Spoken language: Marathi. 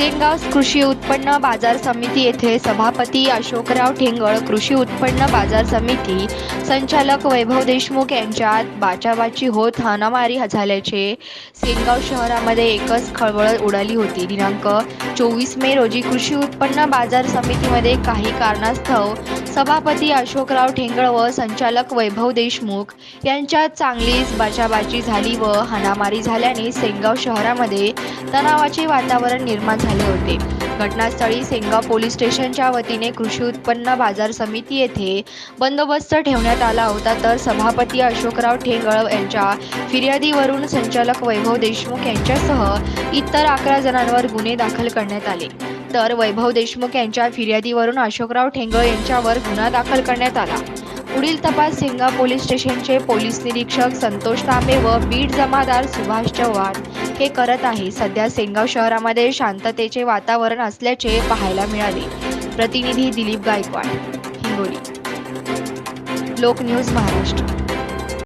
सेनगाव कृषी उत्पन्न बाजार समिती येथे सभापती अशोकराव ठेंगळ कृषी उत्पन्न बाजार समिती संचालक वैभव देशमुख यांच्यात बाचाबाची होत हाणामारी झाल्याचे सेनगाव शहरामध्ये एकच खळबळ उडाली होती. दिनांक चोवीस मे रोजी कृषी उत्पन्न बाजार समितीमध्ये काही कारणास्तव सभापती अशोकराव ठेंगळ व संचालक वैभव देशमुख यांच्यात चांगलीच बाचाबाची झाली व हाणामारी झाल्याने सेनगाव शहरामध्ये तणावाचे वातावरण निर्माण झाले. झाले होते. घटनास्थळी सेंगा पोलीस स्टेशनच्या वतीने कृषी उत्पन्न बाजार समिती येथे बंदोबस्त ठेवण्यात आला होता. तर सभापती अशोकराव ठेंगळ यांच्या फिर्यादीवरून संचालक वैभव देशमुख यांच्यासह इतर अकरा जणांवर गुन्हे दाखल करण्यात आले. तर वैभव देशमुख यांच्या फिर्यादीवरून अशोकराव ठेंगळ यांच्यावर गुन्हा दाखल करण्यात आला. पुढील तपास सिंगा पोलीस स्टेशनचे पोलीस निरीक्षक संतोष तांबे व बीड जमादार सुभाष चव्हाण हे करत आहे. सध्या सेनगाव शहरामध्ये शांततेचे वातावरण असल्याचे पाहायला मिळाले. प्रतिनिधी दिलीप गायकवाड हिंगोली. लोक न्यूज महाराष्ट्र.